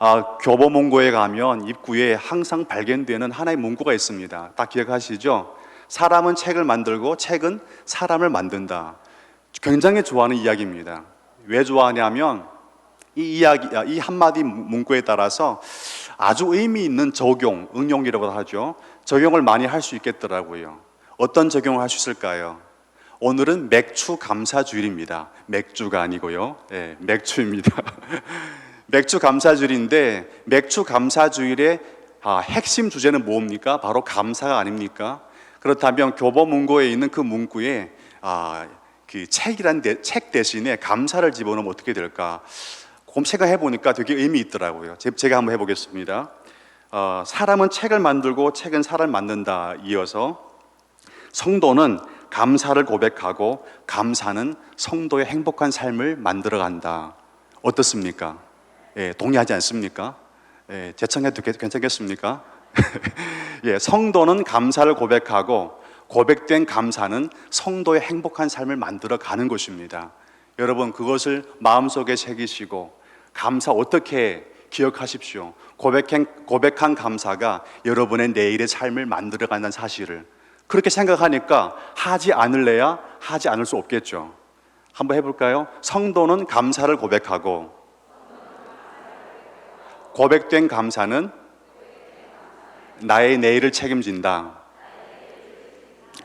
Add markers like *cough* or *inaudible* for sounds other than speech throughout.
아, 교보문고에 가면 입구에 항상 발견되는 하나의 문구가 있습니다. 다 기억하시죠? 사람은 책을 만들고 책은 사람을 만든다. 굉장히 좋아하는 이야기입니다. 왜 좋아하냐면 이 이야기, 아, 이 한마디 문구에 따라서 아주 의미 있는 적용, 응용이라고 하죠. 적용을 많이 할 수 있겠더라고요. 어떤 적용을 할 수 있을까요? 오늘은 맥주 감사 주일입니다. 맥주가 아니고요. 예, 맥주입니다. *laughs* 맥주 감사 주일인데 맥주 감사 주일의 아, 핵심 주제는 뭡니까? 바로 감사가 아닙니까? 그렇다면 교보 문고에 있는 그 문구에 아, 그 책이란 대, 책 대신에 감사를 집어넣으면 어떻게 될까? 검색을 해보니까 되게 의미 있더라고요. 제- 제가 한번 해보겠습니다. 어, 사람은 책을 만들고 책은 사람을 만든다. 이어서 성도는 감사를 고백하고 감사는 성도의 행복한 삶을 만들어간다. 어떻습니까? 예, 동의하지 않습니까? 예, 재청해도 괜- 괜찮겠습니까? *laughs* 예, 성도는 감사를 고백하고 고백된 감사는 성도의 행복한 삶을 만들어 가는 것입니다. 여러분 그것을 마음속에 새기시고 감사 어떻게 기억하십시오. 고백한, 고백한 감사가 여러분의 내일의 삶을 만들어 간다는 사실을 그렇게 생각하니까 하지 않을래야 하지 않을 수 없겠죠. 한번 해볼까요? 성도는 감사를 고백하고 고백된 감사는 나의 내일을 책임진다.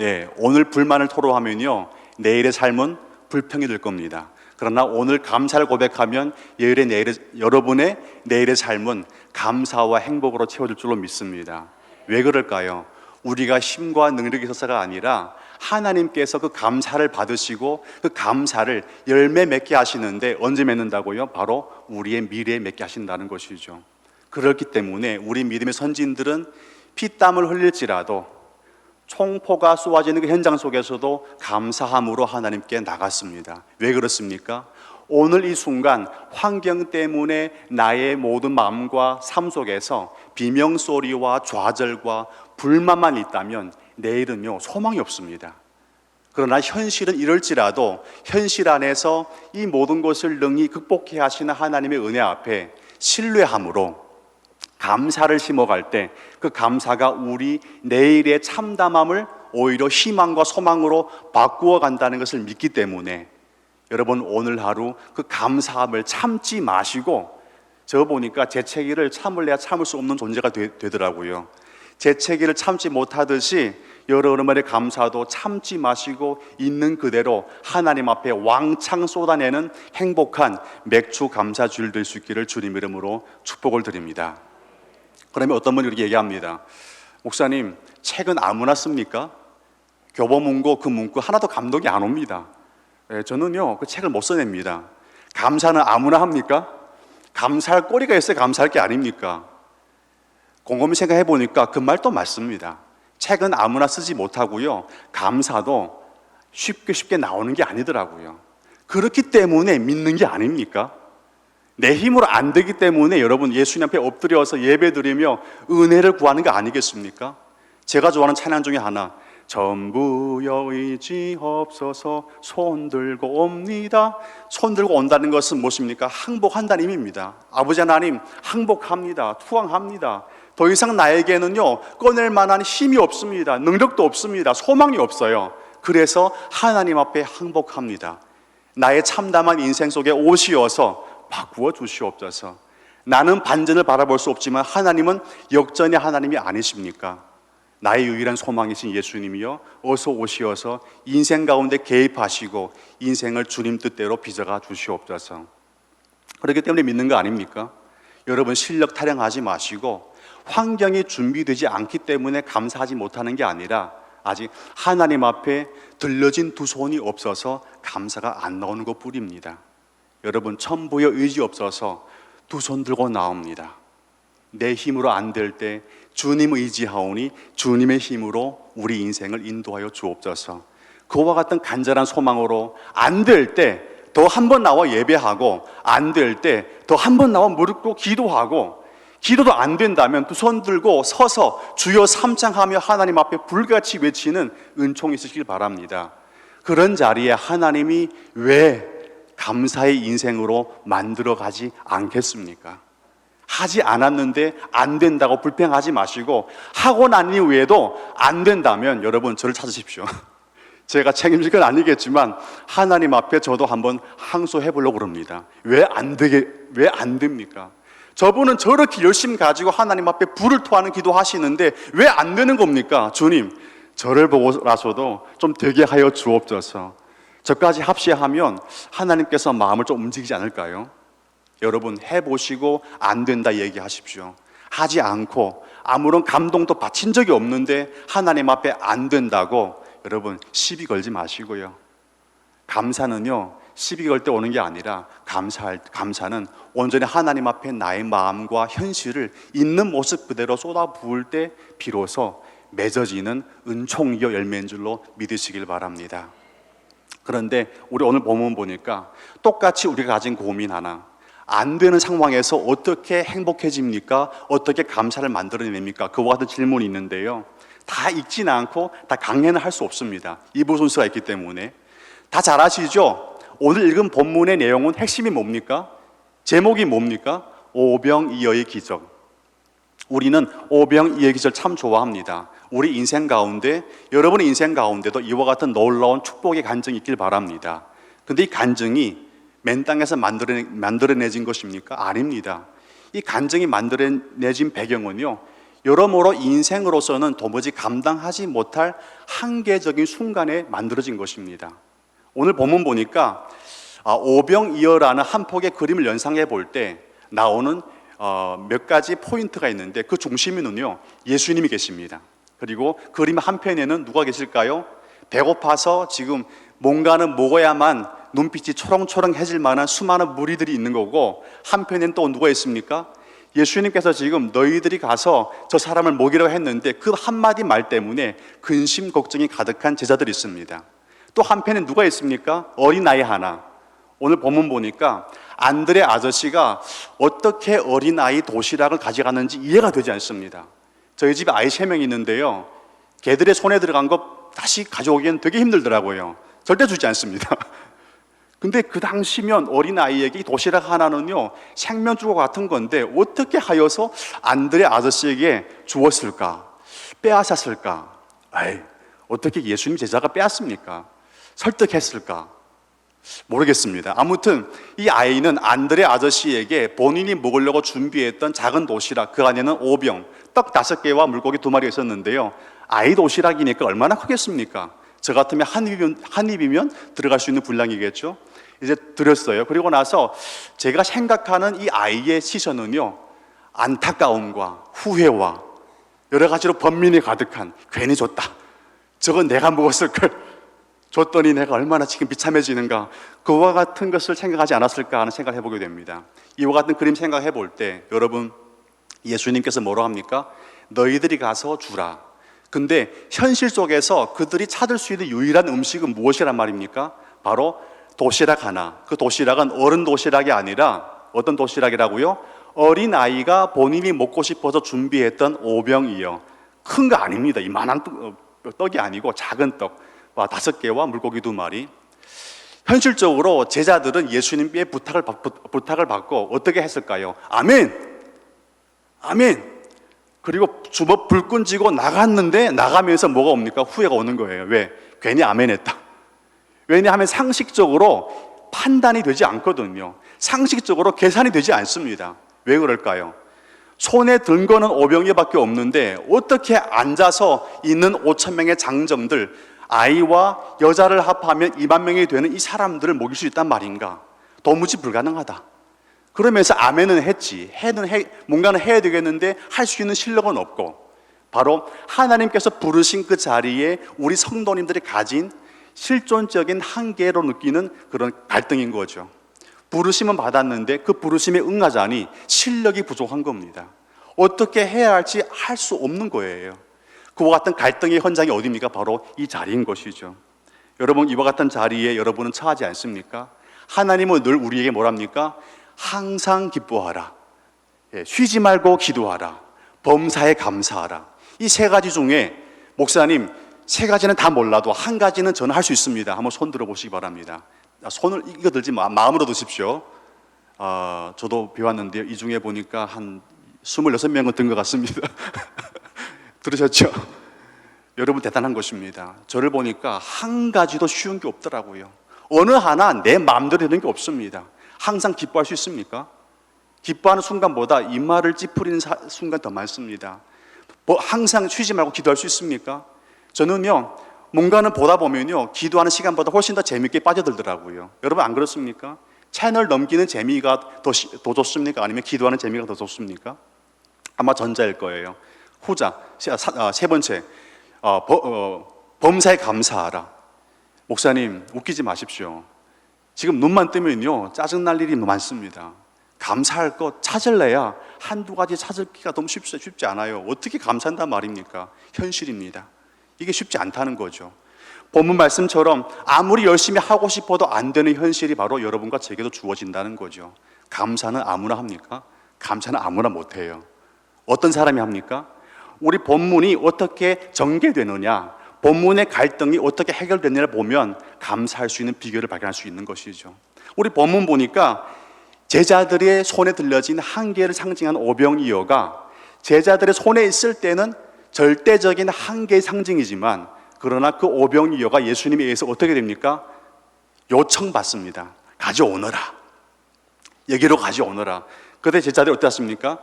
예, 오늘 불만을 토로하면요, 내일의 삶은 불평이 될 겁니다. 그러나 오늘 감사를 고백하면 여러분의 내일의, 여러분의 내일의 삶은 감사와 행복으로 채워질 줄로 믿습니다. 왜 그럴까요? 우리가 힘과 능력이 있어서가 아니라 하나님께서 그 감사를 받으시고 그 감사를 열매 맺게 하시는데 언제 맺는다고요? 바로 우리의 미래에 맺게 하신다는 것이죠. 그렇기 때문에 우리 믿음의 선진들은 피땀을 흘릴지라도 총포가 쏘아지는 그 현장 속에서도 감사함으로 하나님께 나갔습니다. 왜 그렇습니까? 오늘 이 순간 환경 때문에 나의 모든 마음과 삶 속에서 비명 소리와 좌절과 불만만 있다면 내일은요 소망이 없습니다. 그러나 현실은 이럴지라도 현실 안에서 이 모든 것을 능히 극복해 하시는 하나님의 은혜 앞에 신뢰함으로 감사를 심어갈 때 그 감사가 우리 내일의 참담함을 오히려 희망과 소망으로 바꾸어 간다는 것을 믿기 때문에 여러분 오늘 하루 그 감사함을 참지 마시고 저 보니까 재채기를 참을래야 참을 수 없는 존재가 되, 되더라고요. 재채기를 참지 못하듯이 여러분의 감사도 참지 마시고 있는 그대로 하나님 앞에 왕창 쏟아내는 행복한 맥주 감사 주일 될 수 있기를 주님 이름으로 축복을 드립니다. 그러면 어떤 분이 이렇게 얘기합니다. 목사님, 책은 아무나 씁니까? 교보 문고 그 문구 하나도 감동이 안 옵니다. 예, 저는요, 그 책을 못 써냅니다. 감사는 아무나 합니까? 감사할 꼬리가 있어야 감사할 게 아닙니까? 곰곰이 생각해 보니까 그 말도 맞습니다. 책은 아무나 쓰지 못하고요. 감사도 쉽게 쉽게 나오는 게 아니더라고요. 그렇기 때문에 믿는 게 아닙니까? 내 힘으로 안 되기 때문에 여러분 예수님 앞에 엎드려서 예배 드리며 은혜를 구하는 거 아니겠습니까? 제가 좋아하는 찬양 중에 하나 전부 여 의지 없어서 손 들고 옵니다. 손 들고 온다는 것은 무엇입니까? 항복한다는 의미입니다. 아버지 하나님 항복합니다. 투항합니다. 더 이상 나에게는요 꺼낼 만한 힘이 없습니다. 능력도 없습니다. 소망이 없어요. 그래서 하나님 앞에 항복합니다. 나의 참담한 인생 속에 오시어서 바꾸어 주시옵소서. 나는 반전을 바라볼 수 없지만 하나님은 역전의 하나님이 아니십니까? 나의 유일한 소망이신 예수님이요. 어서 오시어서 인생 가운데 개입하시고 인생을 주님 뜻대로 빚어가 주시옵소서. 그렇기 때문에 믿는 거 아닙니까? 여러분 실력 타령하지 마시고 환경이 준비되지 않기 때문에 감사하지 못하는 게 아니라 아직 하나님 앞에 들려진 두 손이 없어서 감사가 안 나오는 것 뿐입니다. 여러분 천부여 의지 없어서 두 손 들고 나옵니다. 내 힘으로 안 될 때 주님 의지하오니 주님의 힘으로 우리 인생을 인도하여 주옵소서. 그와 같은 간절한 소망으로 안 될 때 더 한 번 나와 예배하고 안 될 때 더 한 번 나와 무릎 꿇고 기도하고 기도도 안 된다면 두 손 들고 서서 주여 삼창하며 하나님 앞에 불같이 외치는 은총이 있으시길 바랍니다. 그런 자리에 하나님이 왜 감사의 인생으로 만들어 가지 않겠습니까? 하지 않았는데 안 된다고 불평하지 마시고 하고 난 이후에도 안 된다면 여러분 저를 찾으십시오. *laughs* 제가 책임질 건 아니겠지만 하나님 앞에 저도 한번 항소해 보려고 그럽니다. 왜 안 되게 왜 안 됩니까? 저분은 저렇게 열심 가지고 하나님 앞에 불을 토하는 기도 하시는데 왜 안 되는 겁니까? 주님, 저를 보고라서도 좀 되게 하여 주옵소서. 저까지 합시하면 하나님께서 마음을 좀 움직이지 않을까요? 여러분 해보시고 안 된다 얘기하십시오. 하지 않고 아무런 감동도 바친 적이 없는데 하나님 앞에 안 된다고 여러분 시비 걸지 마시고요. 감사는요 시비 걸 때 오는 게 아니라 감사할 감사는 온전히 하나님 앞에 나의 마음과 현실을 있는 모습 그대로 쏟아 부을 때 비로소 맺어지는 은총이요 열매인 줄로 믿으시길 바랍니다. 그런데 우리 오늘 본문 보니까 똑같이 우리가 가진 고민 하나 안 되는 상황에서 어떻게 행복해집니까? 어떻게 감사를 만들어냅니까? 그와 같은 질문이 있는데요. 다 읽지는 않고 다 강해는 할수 없습니다. 이부 순서가 있기 때문에 다잘 아시죠? 오늘 읽은 본문의 내용은 핵심이 뭡니까? 제목이 뭡니까? 오병이어의 기적. 우리는 오병이어의 기적 참 좋아합니다. 우리 인생 가운데 여러분의 인생 가운데도 이와 같은 놀라운 축복의 간증이 있길 바랍니다. 근데 이 간증이 맨 땅에서 만들어내, 만들어내진 것입니까? 아닙니다. 이 간증이 만들어내진 배경은요. 여러모로 인생으로서는 도무지 감당하지 못할 한계적인 순간에 만들어진 것입니다. 오늘 본문 보니까 아, 오병이어라는 한 폭의 그림을 연상해 볼 때 나오는 어, 몇 가지 포인트가 있는데 그 중심에는요 예수님이 계십니다. 그리고 그림 한 편에는 누가 계실까요? 배고파서 지금 뭔가는 먹어야만 눈빛이 초롱초롱해질 만한 수많은 무리들이 있는 거고 한편엔 또 누가 있습니까? 예수님께서 지금 너희들이 가서 저 사람을 먹이려고 했는데 그 한마디 말 때문에 근심 걱정이 가득한 제자들이 있습니다. 또 한편엔 누가 있습니까? 어린아이 하나. 오늘 본문 보니까 안드레 아저씨가 어떻게 어린아이 도시락을 가져가는지 이해가 되지 않습니다. 저희 집에 아이 세 명 있는데요. 개들의 손에 들어간 거 다시 가져오기엔 되게 힘들더라고요. 절대 주지 않습니다. *laughs* 근데 그 당시면 어린아이에게 이 도시락 하나는요, 생명주고 같은 건데 어떻게 하여서 안드레 아저씨에게 주었을까? 빼앗았을까? 아이, 어떻게 예수님 제자가 빼앗습니까? 설득했을까? 모르겠습니다. 아무튼 이 아이는 안드레 아저씨에게 본인이 먹으려고 준비했던 작은 도시락 그 안에는 오병 떡 다섯 개와 물고기 두 마리가 있었는데요. 아이 도시락이니까 얼마나 크겠습니까? 저 같으면 한 입이면, 한 입이면 들어갈 수 있는 분량이겠죠. 이제 드렸어요. 그리고 나서 제가 생각하는 이 아이의 시선은요, 안타까움과 후회와 여러 가지로 번민이 가득한 괜히 줬다. 저건 내가 먹었을 걸. 줬더니 내가 얼마나 지금 비참해지는가. 그와 같은 것을 생각하지 않았을까 하는 생각을 해보게 됩니다. 이와 같은 그림 생각해 볼 때 여러분 예수님께서 뭐라 합니까? 너희들이 가서 주라. 근데 현실 속에서 그들이 찾을 수 있는 유일한 음식은 무엇이란 말입니까? 바로 도시락 하나. 그 도시락은 어른 도시락이 아니라 어떤 도시락이라고요? 어린 아이가 본인이 먹고 싶어서 준비했던 오병이요. 큰거 아닙니다. 이만한 떡- 떡이 아니고 작은 떡. 와, 다섯 개와 물고기 두 마리. 현실적으로 제자들은 예수님께 부탁을, 부탁을 받고 어떻게 했을까요? 아멘! 아멘! 그리고 주먹 불끈 쥐고 나갔는데 나가면서 뭐가 옵니까? 후회가 오는 거예요. 왜? 괜히 아멘 했다. 왜냐하면 상식적으로 판단이 되지 않거든요. 상식적으로 계산이 되지 않습니다. 왜 그럴까요? 손에 든 거는 오병이밖에 없는데 어떻게 앉아서 있는 5천 명의 장정들 아이와 여자를 합하면 2만 명이 되는 이 사람들을 먹일 수 있단 말인가? 도무지 불가능하다. 그러면서 아멘은 했지. 해는 해, 뭔가는 해야 되겠는데 할 수 있는 실력은 없고 바로 하나님께서 부르신 그 자리에 우리 성도님들이 가진 실존적인 한계로 느끼는 그런 갈등인 거죠. 부르심은 받았는데 그 부르심에 응하자니 실력이 부족한 겁니다. 어떻게 해야 할지 할 수 없는 거예요. 그와 같은 갈등의 현장이 어디입니까? 바로 이 자리인 것이죠. 여러분 이와 같은 자리에 여러분은 처하지 않습니까? 하나님은 늘 우리에게 뭐랍니까? 항상 기뻐하라. 예, 쉬지 말고 기도하라. 범사에 감사하라. 이 세 가지 중에 목사님 세 가지는 다 몰라도 한 가지는 저는 할 수 있습니다. 한번 손 들어 보시기 바랍니다. 아, 손을 이거 들지 마, 마음으로 드십시오. 어, 저도 배웠는데요. 이 중에 보니까 한 26명은 든 것 같습니다. *laughs* 들으셨죠? *laughs* 여러분 대단한 것입니다. 저를 보니까 한 가지도 쉬운 게 없더라고요. 어느 하나 내 마음대로 되는 게 없습니다. 항상 기뻐할 수 있습니까? 기뻐하는 순간보다 이마를 찌푸리는 사- 순간 더 많습니다. 뭐 항상 쉬지 말고 기도할 수 있습니까? 저는요, 뭔가는 보다 보면요, 기도하는 시간보다 훨씬 더 재밌게 빠져들더라고요. 여러분 안 그렇습니까? 채널 넘기는 재미가 더, 시- 더 좋습니까? 아니면 기도하는 재미가 더 좋습니까? 아마 전자일 거예요. 후자, 세, 사- 아, 세 번째, 어, 버- 어, 범사에 감사하라. 목사님, 웃기지 마십시오. 지금 눈만 뜨면요, 짜증 날 일이 많습니다. 감사할 것 찾을래야 한두 가지 찾을기가 너무 쉽지, 쉽지 않아요. 어떻게 감사한단 말입니까? 현실입니다. 이게 쉽지 않다는 거죠. 본문 말씀처럼 아무리 열심히 하고 싶어도 안 되는 현실이 바로 여러분과 제게도 주어진다는 거죠. 감사는 아무나 합니까? 감사는 아무나 못해요. 어떤 사람이 합니까? 우리 본문이 어떻게 전개되느냐, 본문의 갈등이 어떻게 해결되느냐를 보면 감사할 수 있는 비결을 발견할 수 있는 것이죠. 우리 본문 보니까 제자들의 손에 들려진 한계를 상징하는 오병이어가 제자들의 손에 있을 때는 절대적인 한계의 상징이지만 그러나 그 오병이어가 예수님에 의해서 어떻게 됩니까? 요청받습니다. 가져오너라. 여기로 가져오너라. 그때 제자들이 어땠습니까?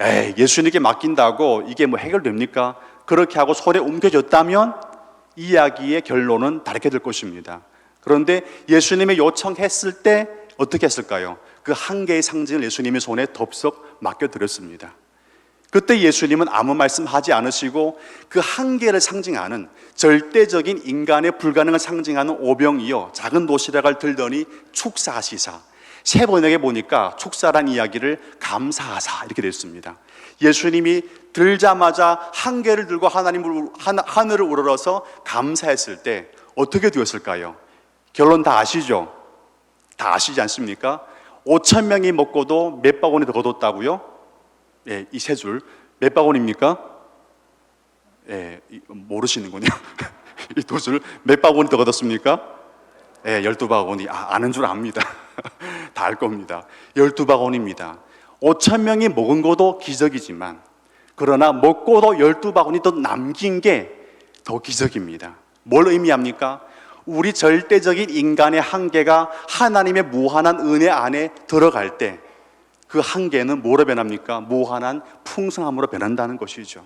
에이, 예수님께 맡긴다고 이게 뭐 해결됩니까? 그렇게 하고 손에 옮겨졌다면 이야기의 결론은 다르게 될 것입니다. 그런데 예수님의 요청했을 때 어떻게 했을까요? 그 한계의 상징을 예수님의 손에 덥석 맡겨드렸습니다. 그때 예수님은 아무 말씀하지 않으시고 그 한계를 상징하는 절대적인 인간의 불가능을 상징하는 오병이어 작은 도시락을 들더니 축사하시사 세 번역에 보니까 축사란 이야기를 감사하사 이렇게 됐습니다. 예수님이 들자마자 한계를 들고 하나님을 하- 하늘을 우러러서 감사했을 때 어떻게 되었을까요? 결론 다 아시죠? 다 아시지 않습니까? 5천 명이 먹고도 몇 바구니 더 거뒀다고요? 예, 이 세 줄 몇 바구니입니까? 예, 이- 모르시는군요. *laughs* 이두줄몇 바구니 더 거뒀습니까? 예, 12바구니. 아, 아는 줄 압니다. *laughs* 다 알 겁니다. 12바구니입니다. 5천 명이 먹은 것도 기적이지만 그러나 먹고도 12바구니 더 남긴 게 더 기적입니다. 뭘 의미합니까? 우리 절대적인 인간의 한계가 하나님의 무한한 은혜 안에 들어갈 때 그 한계는 뭐로 변합니까? 무한한 풍성함으로 변한다는 것이죠.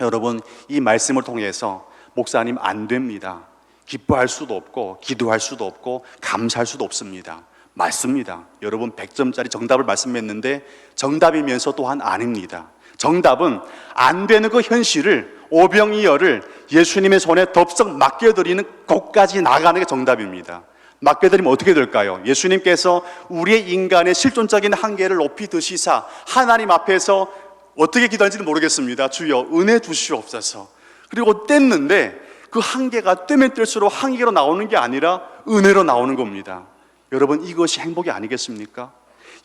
여러분, 이 말씀을 통해서 목사님 안 됩니다. 기뻐할 수도 없고, 기도할 수도 없고, 감사할 수도 없습니다. 맞습니다. 여러분 100점짜리 정답을 말씀했는데 정답이면서 또한 아닙니다. 정답은 안 되는 그 현실을 오병이어를 예수님의 손에 덥석 맡겨드리는 곳까지 나가는 게 정답입니다. 맡겨드리면 어떻게 될까요? 예수님께서 우리의 인간의 실존적인 한계를 높이 드시사 하나님 앞에서 어떻게 기도하는지는 모르겠습니다. 주여 은혜 주시옵소서. 그리고 뗐는데 그 한계가 떼면 뗄수록 한계로 나오는 게 아니라 은혜로 나오는 겁니다. 여러분 이것이 행복이 아니겠습니까?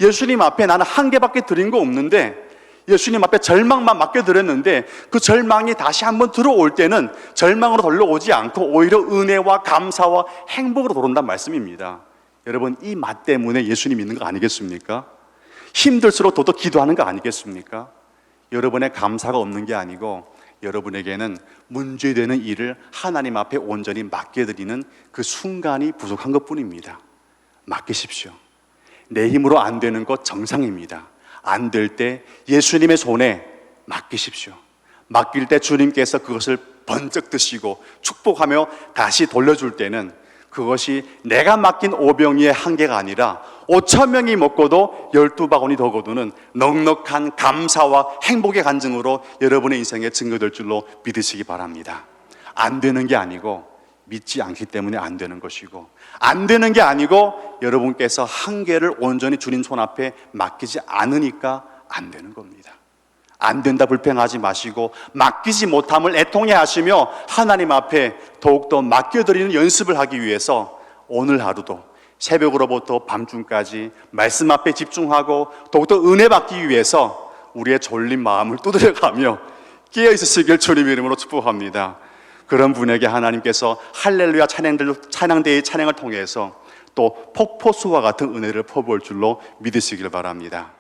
예수님 앞에 나는 한계밖에 드린 거 없는데 예수님 앞에 절망만 맡겨드렸는데 그 절망이 다시 한번 들어올 때는 절망으로 돌려오지 않고 오히려 은혜와 감사와 행복으로 돌아온다는 말씀입니다. 여러분 이 맛 때문에 예수님 있는 거 아니겠습니까? 힘들수록 더더 기도하는 거 아니겠습니까? 여러분의 감사가 없는 게 아니고 여러분에게는 문제되는 일을 하나님 앞에 온전히 맡겨드리는 그 순간이 부족한 것 뿐입니다. 맡기십시오. 내 힘으로 안 되는 것 정상입니다. 안 될 때 예수님의 손에 맡기십시오. 맡길 때 주님께서 그것을 번쩍 드시고 축복하며 다시 돌려줄 때는 그것이 내가 맡긴 오병이의 한계가 아니라 5천 명이 먹고도 12바구니 더 거두는 넉넉한 감사와 행복의 간증으로 여러분의 인생에 증거될 줄로 믿으시기 바랍니다. 안 되는 게 아니고 믿지 않기 때문에 안 되는 것이고 안 되는 게 아니고 여러분께서 한계를 온전히 주님 손 앞에 맡기지 않으니까 안 되는 겁니다. 안 된다 불평하지 마시고 맡기지 못함을 애통해 하시며 하나님 앞에 더욱더 맡겨드리는 연습을 하기 위해서 오늘 하루도 새벽으로부터 밤중까지 말씀 앞에 집중하고 더욱더 은혜 받기 위해서 우리의 졸린 마음을 두드려가며 깨어 있으시길 주님 이름으로 축복합니다. 그런 분에게 하나님께서 할렐루야 찬양들 찬양대의 찬양을 통해서 또 폭포수와 같은 은혜를 퍼부을 줄로 믿으시길 바랍니다.